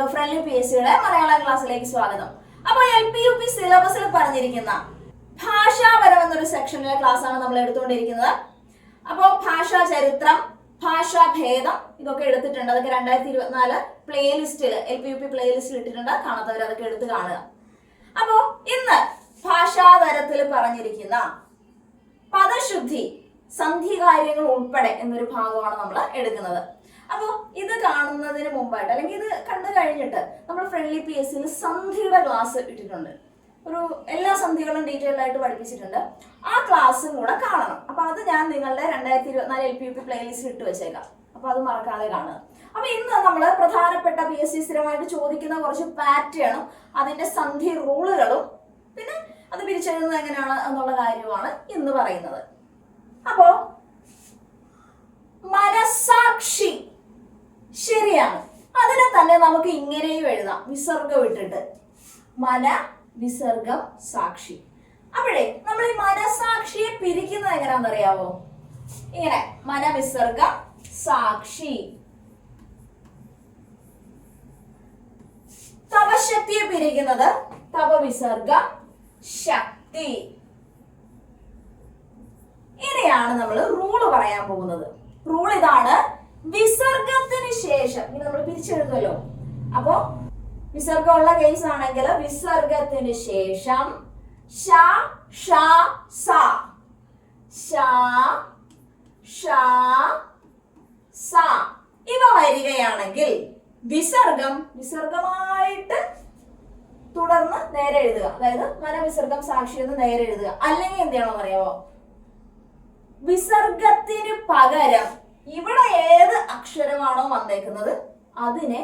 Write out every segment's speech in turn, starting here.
കൂട്ടുകാർക്ക് friendly P S സിയുടെ മലയാള ക്ലാസ്സിലേക്ക് സ്വാഗതം. അപ്പോൾ എൽ പി യു പി സിലബസിൽ പറഞ്ഞിരിക്കുന്ന ഭാഷാപരം എന്നൊരു സെക്ഷനിലെ ക്ലാസ് ആണ് നമ്മൾ എടുത്തുകൊണ്ടിരിക്കുന്നത്. അപ്പോൾ ഭാഷാ ചരിത്രം ഭാഷാഭേദം ഇതൊക്കെ എടുത്തിട്ടുണ്ട്. അതൊക്കെ രണ്ടായിരത്തി ഇരുപത്തിനാല് പ്ലേലിസ്റ്റിൽ എൽ പി യു പി പ്ലേലിസ്റ്റിൽ ഇട്ടിട്ടുണ്ട്. കാണാത്തവർ അതൊക്കെ എടുത്ത് കാണുക. അപ്പോൾ ഇന്ന് ഭാഷാതരത്തിൽ പറഞ്ഞിരിക്കുന്ന പദശുദ്ധി സന്ധികാര്യങ്ങൾ ഉൾപ്പെടെ എന്നൊരു ഭാഗമാണ് നമ്മൾ എടുക്കുന്നത്. അപ്പോൾ ഇത് കാണുന്നതിന് മുമ്പായിട്ട് അല്ലെങ്കിൽ ഇത് കണ്ടു കഴിഞ്ഞിട്ട് നമ്മൾ ഫ്രണ്ട്ലി പി എസ് സിയിൽ സന്ധിയുടെ ക്ലാസ് ഇട്ടിട്ടുണ്ട്. ഒരു എല്ലാ സന്ധികളും ഡീറ്റെയിൽ ആയിട്ട് പഠിപ്പിച്ചിട്ടുണ്ട്. ആ ക്ലാസ്സും കൂടെ കാണണം. അപ്പൊ അത് ഞാൻ നിങ്ങളുടെ രണ്ടായിരത്തി ഇരുപത്തിനാല് L P U P playlist ഇട്ട് വെച്ചേക്കാം. അപ്പൊ അത് മറക്കാതെ കാണുക. അപ്പൊ ഇന്ന് നമ്മൾ പ്രധാനപ്പെട്ട പി എസ് സി സ്ഥിരമായിട്ട് ചോദിക്കുന്ന കുറച്ച് പാറ്റേണും അതിന്റെ സന്ധി റൂളുകളും പിന്നെ അത് പിരിച്ചെഴുതുന്നത് എങ്ങനെയാണ് എന്നുള്ള കാര്യമാണ് ഇന്ന് പറയുന്നത്. അപ്പോ മനസാക്ഷി ശരിയാണ്. അതിനെ തന്നെ നമുക്ക് ഇങ്ങനെയും എഴുതാം. വിസർഗം ഇട്ടിട്ട്. മന വിസർഗം സാക്ഷി. അപ്പോഴേ നമ്മൾ ഈ മനസാക്ഷിയെ പിരിക്കുന്നത് എങ്ങനെയാണെന്നറിയാവോ? ഇങ്ങനെ. മനവിസർഗ സാക്ഷി. തപശക്തിയെ പിരിക്കുന്നത് തപവിസർഗ ശക്തി. ഇനിയാണ് നമ്മൾ റൂൾ പറയാൻ പോകുന്നത്. റൂൾ ഇതാണ് വിസർഗത്തിന് ശേഷം. ഇനി നമ്മൾ പിരിച്ചെഴുതുമല്ലോ അപ്പോ വിസർഗമുള്ള കേസ് ആണെങ്കിൽ വിസർഗത്തിന് ശേഷം സ. സ. ഇവ വരികയാണെങ്കിൽ വിസർഗം വിസർഗമായിട്ട് തുടർന്ന് നേരെ എഴുതുക. അതായത് മനവിസർഗം സാക്ഷി എന്ന് നേരെ എഴുതുക. അല്ലെങ്കിൽ എന്ത് ചെയ്യണമെന്ന് അറിയാമോ വിസർഗത്തിന് പകരം ഇവിടെ ഏത് അക്ഷരമാണോ വന്നേക്കുന്നത് അതിനെ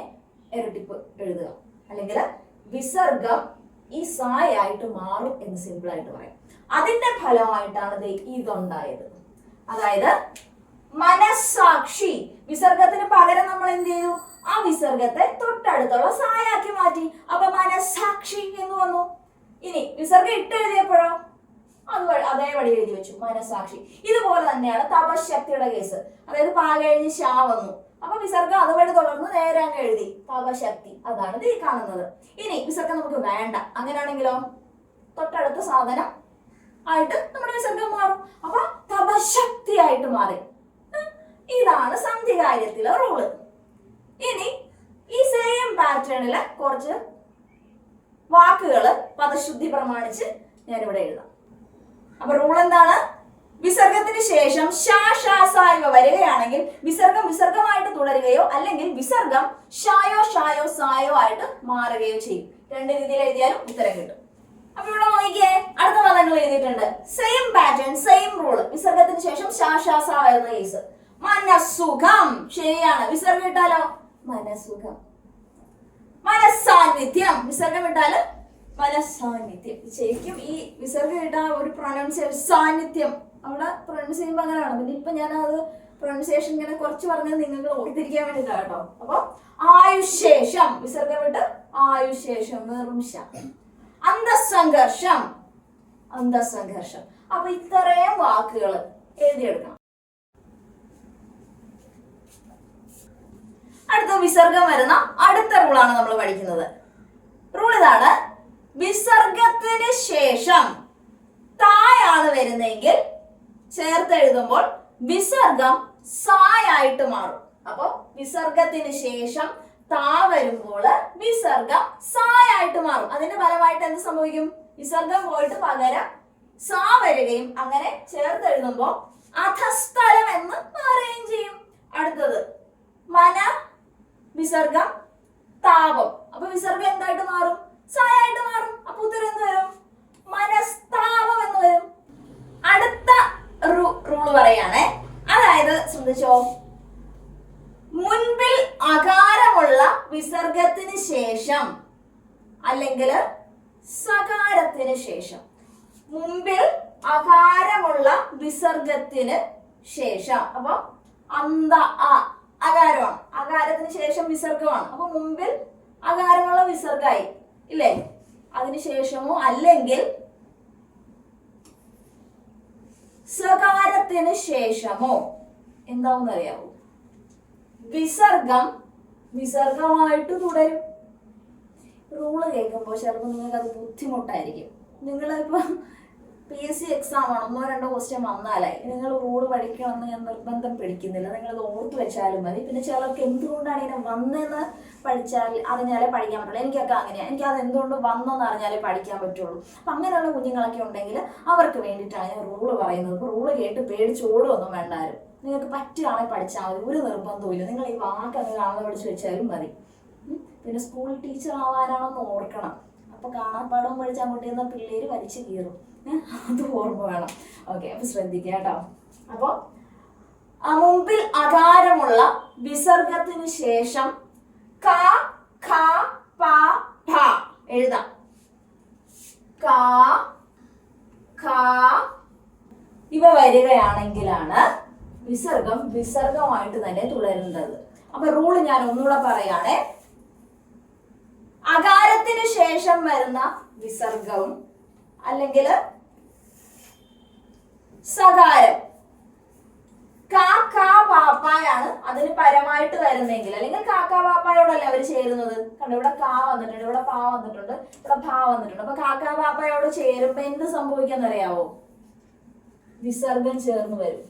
ഇരട്ടിപ്പ് എഴുതുക. അല്ലെങ്കിൽ വിസർഗം ഈ സായ ആയിട്ട് മാറും എന്ന് സിമ്പിൾ ആയിട്ട് പറയാം. അതിന്റെ ഫലമായിട്ടാണ് ഇതുണ്ടായത്. അതായത് മനസാക്ഷി വിസർഗത്തിന് പകരം നമ്മൾ എന്ത് ചെയ്തു? ആ വിസർഗത്തെ തൊട്ടടുത്തുള്ള സായാക്കി മാറ്റി. അപ്പൊ മനസാക്ഷി എന്ന് വന്നു. ഇനി വിസർഗം ഇട്ടെഴുതിയപ്പോഴോ അത് അതേപടി എഴുതി വെച്ചു മനസാക്ഷി ഇതുപോലെ തന്നെയാണ് തപശക്തിയുടെ കേസ്. അതായത് പാ കഴിഞ്ഞ് ഷാ വന്നു. അപ്പൊ വിസർഗം അതുവഴി തുടർന്ന് നേരെ അങ്ങ് എഴുതി. തപശക്തി. അതാണ് ഇത് കാണുന്നത്. ഇനി വിസർഗം നമുക്ക് വേണ്ട. അങ്ങനെയാണെങ്കിലോ? തൊട്ടടുത്ത സാധനം ആയിട്ട് നമ്മുടെ വിസർഗം മാറും. അപ്പൊ തപശക്തി ആയിട്ട് മാറി. ഇതാണ് സന്ധി കാര്യത്തിലെ റൂൾ ഇനി ഈ സെയിം പാറ്റേണിൽ കുറച്ച് വാക്കുകൾ പദശുദ്ധി പ്രമാണിച്ച് ഞാനിവിടെ എഴുതാം. അപ്പൊ റൂൾ എന്താണ്? വിസർഗത്തിന് ശേഷം ഷാ ഇവ വരികയാണെങ്കിൽ വിസർഗം വിസർഗമായിട്ട് തുടരുകയോ അല്ലെങ്കിൽ വിസർഗം ഷായോ ഷായോ സായോ ആയിട്ട് മാറുകയോ ചെയ്യും. രണ്ട് രീതിയിൽ എഴുതിയാലും ഉത്തരം കിട്ടും. അപ്പൊ ഇവിടെ നോക്കിയേ അടുത്ത പദങ്ങൾ എഴുതിയിട്ടുണ്ട്. സെയിം പാറ്റേൺ സെയിം റൂൾ വിസർഗത്തിന് ശേഷം ഷാ വരുന്ന കേസ് മനസുഖം ശരിയാണ്. വിസർഗം ഇട്ടാലോ? മനസുഖം മനസ്സാന്നിധ്യം. വിസർഗം ഇട്ടാൽ മനസാന്നിധ്യം ശരിക്കും ഈ വിസർഗം ഇട്ട ഒരു പ്രൊനൗൺസിയേഷൻ സാന്നിധ്യം അവിടെ പ്രൊനൗൺസ് ചെയ്യുമ്പോൾ അങ്ങനെയാണ്. പിന്നെ ഇപ്പൊ ഞാൻ അത് പ്രൊനൗൺസിയേഷൻ ഇങ്ങനെ കുറച്ച് പറഞ്ഞത് നിങ്ങൾക്ക് ഓർത്തിരിക്കാൻ വേണ്ടിയിട്ടാണ് കേട്ടോ. അപ്പൊ ആയുശേഷം വിസർഗം ഇട്ട് ആയുശേഷം ശ. അന്തസംഘർഷം അന്തസംഘർഷം. അപ്പൊ ഇത്രയും വാക്കുകൾ എഴുതിയെടുക്കണം. അടുത്ത വിസർഗം വരുന്ന അടുത്ത റൂളാണ് നമ്മൾ പഠിക്കുന്നത്. റൂൾ ഇതാണ് വിസർഗത്തിന് ശേഷം തായാണ് വരുന്നതെങ്കിൽ ചേർത്ത് എഴുതുമ്പോൾ വിസർഗം സായായിട്ട് മാറും. അപ്പോ വിസർഗത്തിന് ശേഷം താ വരുമ്പോൾ വിസർഗം സായായിട്ട് മാറും. അതിന്റെ ഫലമായിട്ട് എന്ത് സംഭവിക്കും? വിസർഗം പോയിട്ട് പകരം സാ വരികയും അങ്ങനെ ചേർത്ത് എഴുതുമ്പോൾ അധസ്ഥലം എന്ന് മാറുകയും ചെയ്യും. അടുത്തത് മന വിസർഗം താപം അപ്പൊ വിസർഗം എന്തായിട്ട് മാറും സായായിട്ട് മാറും അപ്പൊ ഉത്തരം എന്ത് വരും മനസ്താപം എന്ന് വരും അടുത്ത റൂൾ പറയാണേ അതായത് ശ്രദ്ധിച്ചോ മുൻപിൽ അകാരമുള്ള വിസർഗത്തിന് ശേഷം അല്ലെങ്കിൽ സകാരത്തിന് ശേഷം മുമ്പിൽ അകാരമുള്ള വിസർഗത്തിന് ശേഷം. അപ്പൊ അന്ത അ അകാരമാണ്. അകാരത്തിന് ശേഷം വിസർഗമാണ്. അപ്പൊ മുമ്പിൽ അകാരമുള്ള വിസർഗായി ഇല്ലേ? അതിനുശേഷമോ അല്ലെങ്കിൽ സകാരത്തിന് ശേഷമോ എന്താവും അറിയാവൂ വിസർഗം വിസർഗമായിട്ട് തുടരും. റൂൾ കേൾക്കുമ്പോൾ ചിലപ്പോൾ നിങ്ങൾക്ക് അത് ബുദ്ധിമുട്ടായിരിക്കും. നിങ്ങളിപ്പോൾ പി എസ് സി എക്സാം ആണ്. ഒന്നോ രണ്ടോ ക്വസ്റ്റ്യൻ വന്നാലായി നിങ്ങൾ റൂൾ പഠിക്കണമെന്ന് ഞാൻ നിർബന്ധം പിടിക്കുന്നില്ല. നിങ്ങളത് ഓർത്ത് വെച്ചാലും മതി. പിന്നെ ചിലർക്ക് എന്തുകൊണ്ടാണ് ഇങ്ങനെ വന്നതെന്ന് പഠിച്ചാൽ അറിഞ്ഞാലേ പഠിക്കാൻ പറ്റുള്ളൂ. എനിക്കൊക്കെ അങ്ങനെയാണ് എനിക്ക് അത് എന്തുകൊണ്ട് വന്നെന്ന് അറിഞ്ഞാലേ പഠിക്കാൻ പറ്റുള്ളൂ. അപ്പം അങ്ങനെയുള്ള കുഞ്ഞുങ്ങളൊക്കെ ഉണ്ടെങ്കിൽ അവർക്ക് വേണ്ടിയിട്ടാണ് ഞാൻ റൂൾ പറയുന്നത്. ഇപ്പോൾ റൂൾ കേട്ട് പേടിച്ചോടുമൊന്നും വേണ്ടാരും നിങ്ങൾക്ക് പറ്റുകയാണെങ്കിൽ പഠിച്ചാൽ മതി. ഒരു നിർബന്ധവും നിങ്ങൾ ഈ വാക്ക് അങ്ങ് കാണാതെ പഠിച്ച് വെച്ചാലും മതി. പിന്നെ സ്കൂൾ ടീച്ചർ ആവാനാണെന്ന് ഓർക്കണം. അപ്പൊ കാണാപ്പാടവും പഠിച്ച് അങ്ങോട്ട് ചെന്ന പിള്ളേര് വലിച്ചു കീറും. അത് ഓർമ്മ വേണം. ഓക്കെ അപ്പൊ ശ്രദ്ധിക്കുക കേട്ടോ. അപ്പൊ മുമ്പിൽ അകാരമുള്ള വിസർഗത്തിന് ശേഷം ക ഖ പ ഭ എഴുതാം. ക ഖ. ഇവ വരികയാണെങ്കിലാണ് വിസർഗം വിസർഗമായിട്ട് തന്നെ തുടരുന്നത് അപ്പൊ റൂൾ ഞാൻ ഒന്നുകൂടെ പറയാണേ അകാരത്തിന് ശേഷം വരുന്ന വിസർഗവും അല്ലെങ്കിൽ സകാരം. കാ കാ പാപ്പായാണ് അതിന് പരമായിട്ട് വരുന്നെങ്കിൽ അല്ലെങ്കിൽ കാക്കാ പാപ്പായോടല്ലേ അവർ ചേരുന്നത്? കണ്ടോ ഇവിടെ കാ വന്നിട്ടുണ്ട് ഇവിടെ പാ വന്നിട്ടുണ്ട് ഇവിടെ ഭാ വന്നിട്ടുണ്ട്. അപ്പൊ കാക്കാ പാപ്പായോട് ചേരുമ്പോ എന്ത് സംഭവിക്കാന്നറിയാവോ? വിസർഗം ചേർന്ന് വരും.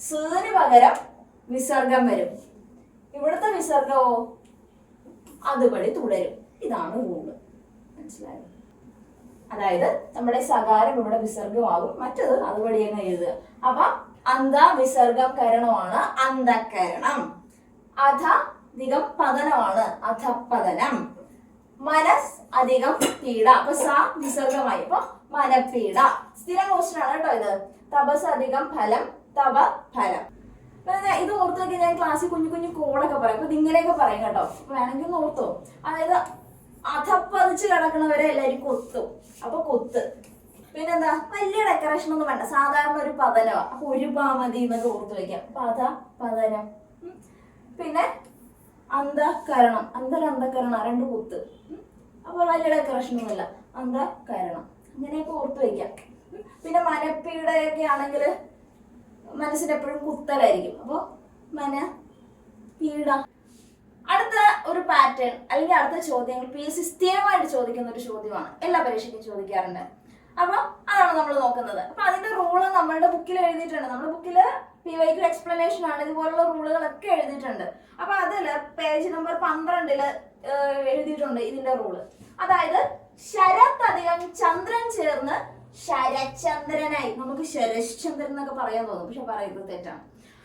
സീന് പകരം വിസർഗം വരും. ഇവിടുത്തെ വിസർഗമോ? അതുപടി തുടരും. ഇതാണ് റൂൾ മനസ്സിലായോ? അതായത് നമ്മുടെ സകാരം ഇവിടെ വിസർഗമാകും. മറ്റത് അതുപടി എന്ന് എഴുതുക. അപ്പൊ അന്ത വിസർഗം കരണമാണ് അന്തക്കരണം അധ അധികം പതനമാണ്. അധപ്പതനം മനസ് അധികം പീഡ. അപ്പൊ സ വിസർഗമായി. അപ്പൊ മനപീഡ. സ്ഥിരം ക്വസ്റ്റൻ കേട്ടോ ഇത്. തപസ് അധികം ഫലം തപ ഫലം. ഇത് ഓർത്ത് നോക്കി ഞാൻ ക്ലാസ്സിൽ കുഞ്ഞു കുഞ്ഞു കോഡൊക്കെ പറയും. അപ്പൊ ഇങ്ങനെയൊക്കെ പറയും കേട്ടോ. വേണമെങ്കിൽ ഓർത്തോ. അതായത് അധപ്പതിച്ച് കിടക്കണവരെ എല്ലാവരും കൊത്തും. അപ്പൊ കൊത്ത്. പിന്നെന്താ? വലിയ ഡെക്കറേഷൻ ഒന്നും വേണ്ട. സാധാരണ ഒരു പതനവ. അപ്പൊ ഒരു പാമതി എന്നൊക്കെ ഓർത്ത് വെക്കാം. പത പതനം. പിന്നെ അന്ധകരണം. അന്തര അന്ധകരണ. രണ്ട് കുത്ത്. അപ്പൊ വലിയ ഡെക്കറേഷൻ ഒന്നുമില്ല. അന്ധകരണം. അങ്ങനെയൊക്കെ ഓർത്ത് വെക്കാം. പിന്നെ മനപ്പീടയൊക്കെ ആണെങ്കിൽ മനസ്സിന് എപ്പോഴും കുത്തലായിരിക്കും. അപ്പോൾ മന പീഡ. അടുത്ത ഒരു പാറ്റേൺ അല്ലെങ്കിൽ അടുത്ത ചോദ്യങ്ങൾ പി എസ് സി സ്ഥിരമായിട്ട് ചോദിക്കുന്ന ഒരു ചോദ്യമാണ്. എല്ലാ പരീക്ഷയ്ക്കും ചോദിക്കാറുണ്ട്. അപ്പൊ അതാണ് നമ്മൾ നോക്കുന്നത്. അപ്പൊ അതിന്റെ റൂൾ നമ്മളുടെ ബുക്കിൽ എഴുതിയിട്ടുണ്ട്. നമ്മുടെ ബുക്കിൽ പി വൈക്ക് എക്സ്പ്ലനേഷൻ ആണ്. ഇതുപോലുള്ള റൂളുകളൊക്കെ എഴുതിയിട്ടുണ്ട്. അപ്പൊ അതിൽ പേജ് നമ്പർ പന്ത്രണ്ടിൽ ഏഹ്, എഴുതിയിട്ടുണ്ട് ഇതിന്റെ റൂൾ അതായത് ശരത് അധികം ചന്ദ്രൻ ചേർന്ന് ശരചന്ദ്രനായി നമുക്ക് ശരശ്ചന്ദ്രൻ എന്നൊക്കെ പറയാൻ തോന്നും. പക്ഷെ പറയുന്നത് തെറ്റാണ്.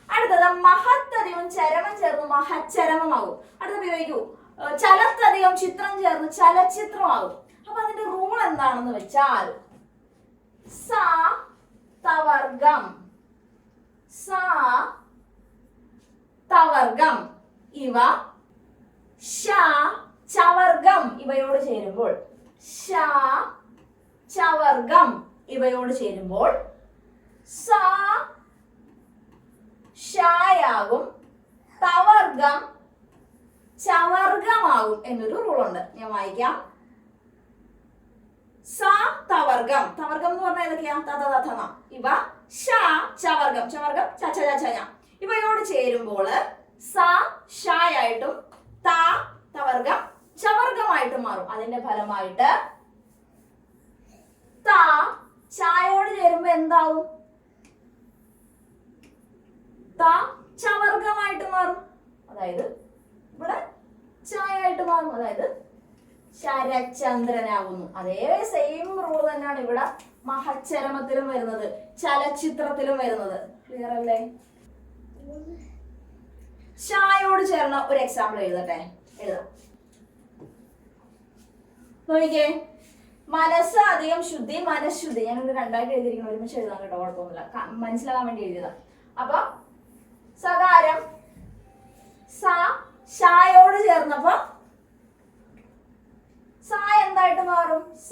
അടുത്തത് മഹത്തധികം ചരമം ചേർന്ന് മഹച്ചരമമാകും. അടുത്ത ഉപയോഗിക്കൂ ചലത്തധികം ചിത്രം ചേർന്ന് ചലച്ചിത്രമാകും. അപ്പൊ അതിന്റെ റൂൾ എന്താണെന്ന് വെച്ചാൽ സ തവർഗം. സ തവർഗം. ഇവ ഷ ചവർഗം. ഇവയോട് ചേരുമ്പോൾ ഷ ചവർഗം ഇവയോട് ചേരുമ്പോൾ സ തവർഗം ചവർഗമാകും എന്നൊരു റൂൾ ഉണ്ട്. ഞാൻ വായിക്കാം. സ തവർഗം. തവർഗം എന്ന് പറഞ്ഞാൽ ഏതൊക്കെയാ? തഥ തഥന ഇവ ഷ ചവർഗം. ചവർഗം ച ച ച ച ഞ. ഇവയോട് ചേരുമ്പോൾ സ ഷായായിട്ടും ത തവർഗം ചവർഗമായിട്ടും മാറും. അതിന്റെ ഫലമായിട്ട് ത ചായോട് ചേരുമ്പോ എന്താവും? ത ചവർഗമായിട്ട് മാറും. അതായത് ഇവിടെ ചായയായിട്ട് മാറും. അതായത് ശരചന്ദ്രനാകുന്നു അതേ സെയിം റൂൾ തന്നെയാണ് ഇവിടെ മഹച്ചരമത്തിലും വരുന്നത്. ചലച്ചിത്രത്തിലും വരുന്നത്. ക്ലിയർ അല്ലേ? ചായോട് ചേർന്ന ഒരു എക്സാമ്പിൾ എഴുതട്ടെ? എഴുതാം. നോക്കിക്കേ. മനസ്സ് അധികം ശുദ്ധി മനഃശുദ്ധി ഇത് രണ്ടായിട്ട് എഴുതിയിരിക്കണം ഒരുമിച്ച് എഴുതാൻ കേട്ടോ. കുഴപ്പമൊന്നുമില്ല. മനസ്സിലാകാൻ വേണ്ടി എഴുതിയതാ. അപ്പൊ സകാരം സ ചേർന്നപ്പോ സ എന്തായിട്ട് മാറും? സ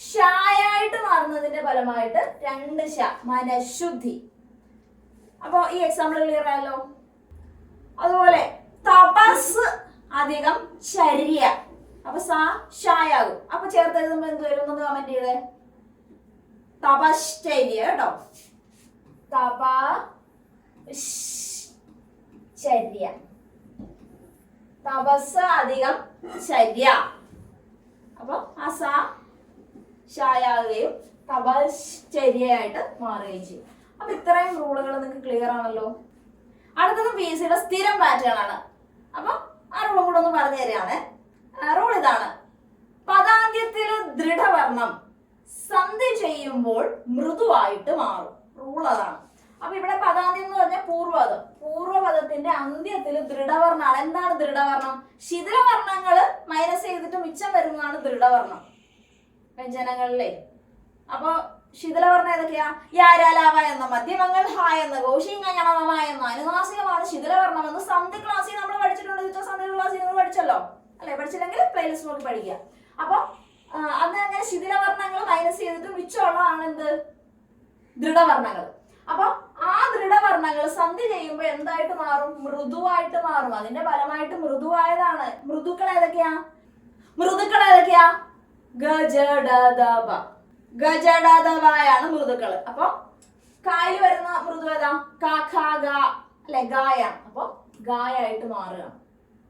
ഷായായിട്ട് മാറുന്നതിന്റെ ഫലമായിട്ട് രണ്ട് ഷ മനഃശുദ്ധി. അപ്പൊ ഈ എക്സാമ്പിൾ ക്ലിയർ ആയല്ലോ? അതുപോലെ തപസ് അധികം ചര്യ അപ്പൊ സാ ഷായാകും. അപ്പൊ ചേർത്ത് എഴുതുമ്പോ എന്ത് വരും? ഒന്ന് കമന്റ് ചെയ്തേ തപശ്ചര്യ കേട്ടോ. തപ തപസ് അധികം ചര്യ അപ്പൊ ആ സാ ഷായാകുകയും തപാൽ ചര്യയായിട്ട് മാറുകയും ചെയ്യും. അപ്പൊ ഇത്രയും റൂളുകൾ നിങ്ങൾക്ക് ക്ലിയർ ആണല്ലോ. അടുത്തത് പി എസ് സിയുടെ സ്ഥിരം പാറ്റേൺ ആണ്. അപ്പൊ ആ റൂളും കൂടെ ഒന്ന് പറഞ്ഞു തരികയാണ് റൂൾ ഇതാണ്. പദാന്ത്യത്തിൽ ദൃഢവർണം സന്ധി ചെയ്യുമ്പോൾ മൃദുവായിട്ട് മാറും. റൂൾ അതാണ് അപ്പൊ ഇവിടെ പദാന്ത്യം എന്ന് പറഞ്ഞാൽ പൂർവപദം. പൂർവപദത്തിന്റെ അന്ത്യത്തിൽ ദൃഢവർണമാണ് എന്താണ് ദൃഢവർണം ശിഥിലവർണങ്ങൾ മൈനസ് ചെയ്തിട്ട് മിച്ചം വരുന്നതാണ് ദൃഢവർണം വ്യഞ്ജനങ്ങളിലെ അപ്പൊ ശിഥിലവർണം ഏതൊക്കെയാ? യാരാലാവ എന്ന മധ്യമങ്ങൾ ഹ എന്ന ഘോഷിങ്ങണമ എന്ന അനുനാസികമാണ് ശിഥിലവർണം എന്ന് സന്ധി ക്ലാസ്സിൽ നമ്മൾ പഠിച്ചിട്ടുണ്ട്. സന്ധി ക്ലാസ്സിൽ നിങ്ങൾ പഠിച്ചല്ലോ? അല്ലെ? പഠിച്ചില്ലെങ്കിൽ പ്ലേലിസ്റ്റ് നോക്കി പഠിക്കുക. അപ്പൊ അന്ന് അങ്ങനെ ശിഥിലവർണങ്ങൾ മൈനസ് ചെയ്തിട്ട് മിച്ചമുള്ളതാണ് എന്ത് ദൃഢവർണങ്ങൾ. അപ്പൊ ആ ദൃഢവർണങ്ങൾ സന്ധി ചെയ്യുമ്പോൾ എന്തായിട്ട് മാറും? മൃദുവായിട്ട് മാറും. അതിന്റെ ഫലമായിട്ട് മൃദുവായതാണ്. മൃദുക്കൾ ഏതൊക്കെയാ മൃദുക്കൾ ഏതൊക്കെയാ ഗജഡദബ ഗജഡദബായാണ് മൃദുക്കൾ അപ്പൊ കായിൽ വരുന്ന മൃദു ഏതാ? ക ഖ ഗ അല്ലെ? ഗായാണ്. അപ്പൊ ഗായായിട്ട് മാറുകയാണ്.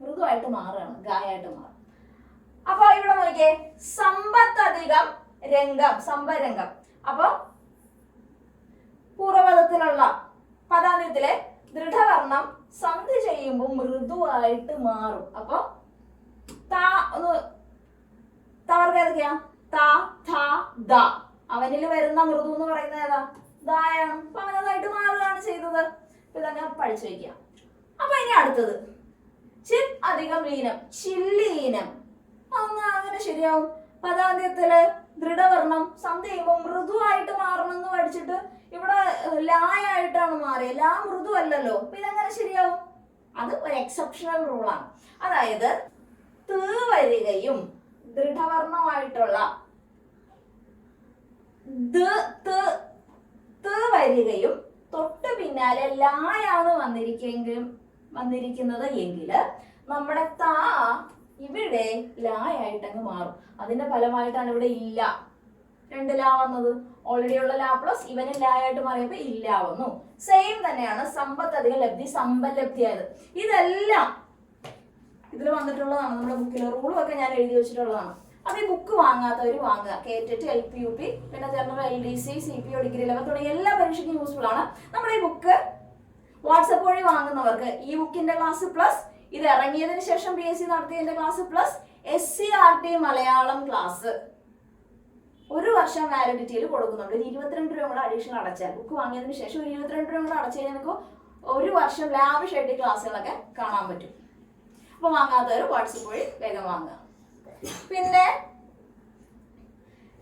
മൃദുവായിട്ട് മാറുകയാണ് ഗായായിട്ട് മാറും. അപ്പൊ ഇവിടെ നോക്കിയേ സമ്പത്തധികം രംഗം സമ്പരംഗം അപ്പൊ പൂർവപദത്തിലുള്ള പദാന്ത്യത്തിലെ ദൃഢവർണം സന്ധി ചെയ്യുമ്പോൾ മൃദുവായിട്ട് മാറും. അപ്പൊ താ ഒന്ന് തവർക്ക് താ ഥ ദ. അവനിൽ വരുന്ന മൃദു എന്ന് പറയുന്നത് ഏതാ? ദായാണ്. അപ്പൊ അവനതായിട്ട് മാറുകയാണ് ചെയ്തത്. ഇതങ്ങനെ പഠിച്ചു വെക്കുക അപ്പൊ ഇനി അടുത്തത്. ചിത് അധികം ലീനം ചില്ലീനം അതൊന്ന് അങ്ങനെ ശരിയാവും. പദാന്ത്യത്തിൽ ദൃഢവർണം സന്ധി ചെയ്യുമ്പോൾ മൃദുവായിട്ട് മാറണമെന്ന് പഠിച്ചിട്ട് ഇവിടെ ലായായിട്ടാണ് മാറിയത്. ലാ മൃദു അല്ലല്ലോ. അപ്പൊ ഇതെങ്ങനെ ശരിയാവും. അത് ഒരു എക്സെപ്ഷണൽ റൂളാണ് അതായത് തീ വരികയും ദൃഢവർണമായിട്ടുള്ള വരികയും തൊട്ട് പിന്നാലെ ലായാണ് വന്നിരിക്കെങ്കിലും വന്നിരിക്കുന്നത് എങ്കിൽ നമ്മുടെ താ ഇവിടെ ലായായിട്ട് അങ്ങ് മാറും. അതിന്റെ ഫലമായിട്ടാണ് ഇവിടെ ഇല്ല. രണ്ട് ലാ വന്നത്. ഓൾറെഡി ഉള്ള ലാ പ്ലസ് ഇവന് ലായായിട്ട് മാറിയപ്പോ ഇല്ല വന്നു. സെയിം തന്നെയാണ് സമ്പത്ത് അധിക ലബ്ധി സമ്പത് ആയത് ഇതെല്ലാം ഇതിൽ വന്നിട്ടുള്ളതാണ്. നമ്മുടെ ബുക്കിലെ റൂളും ഒക്കെ ഞാൻ എഴുതി വെച്ചിട്ടുള്ളതാണ്. അപ്പൊ ഈ ബുക്ക് വാങ്ങാത്തവർ വാങ്ങുക. കേറ്റിട്ട് എൽ പി യു പി പിന്നെ general L D C C P O degree level തുടങ്ങിയ എല്ലാ പരീക്ഷയ്ക്കും യൂസ്ഫുൾ ആണ്. നമ്മുടെ ഈ ബുക്ക് വാട്സപ്പ് വഴി വാങ്ങുന്നവർക്ക് ഈ ബുക്കിന്റെ ക്ലാസ് പ്ലസ് ഇത് ഇറങ്ങിയതിന് ശേഷം പി എസ് സി നടത്തിയതിന്റെ class plus S C R T Malayalam class ഒരു വർഷം വാലിഡിറ്റിയിൽ കൊടുക്കുന്നുണ്ട്. ഒരു ഇരുപത്തിരണ്ട് രൂപ കൂടെ അഡീഷണൽ അടച്ചാൽ ബുക്ക് വാങ്ങിയതിന് ശേഷം ഒരു ഇരുപത്തിരണ്ട് രൂപ കൂടെ അടച്ചു കഴിഞ്ഞാൽ നിങ്ങൾക്ക് ഒരു വർഷം ലാബ് ഷെഡ് ക്ലാസ്സുകളൊക്കെ കാണാൻ പറ്റും. അപ്പൊ വാങ്ങാത്തവർ വാട്സപ്പ് വഴി വേഗം വാങ്ങുക. പിന്നെ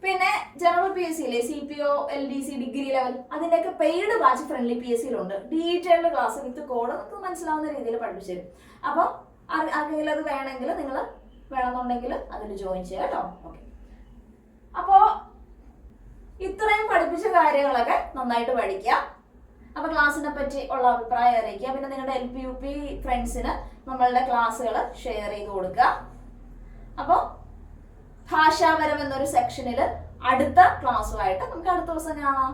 പിന്നെ ജനറൽ പി എസ് സിയിലെ C P O L D C degree level അതിന്റെയൊക്കെ paid batch friendly P S സിയിലുണ്ട് detailed class with code നമുക്ക് മനസ്സിലാവുന്ന രീതിയിൽ പഠിപ്പിച്ചു തരും. അപ്പോൾ ആർക്കെങ്കിലും അത് വേണമെങ്കിൽ നിങ്ങൾ വേണമെന്നുണ്ടെങ്കിൽ അതിൽ ജോയിൻ ചെയ്യുക കേട്ടോ. ഓക്കെ അപ്പോൾ ഇത്രയും പഠിപ്പിച്ച കാര്യങ്ങളൊക്കെ നന്നായിട്ട് പഠിക്കുക. അപ്പൊ ക്ലാസ്സിനെ പറ്റി ഉള്ള അഭിപ്രായം അറിയിക്കുക. പിന്നെ നിങ്ങളുടെ എൽ പി യു പി ഫ്രണ്ട്സിന് നമ്മളുടെ ക്ലാസ്സുകൾ ഷെയർ ചെയ്ത് കൊടുക്കുക. അപ്പോൾ ഭാഷാപരം എന്നൊരു സെക്ഷനിൽ അടുത്ത ക്ലാസ്സുമായിട്ട് നമുക്ക് അടുത്ത ദിവസം കാണാം.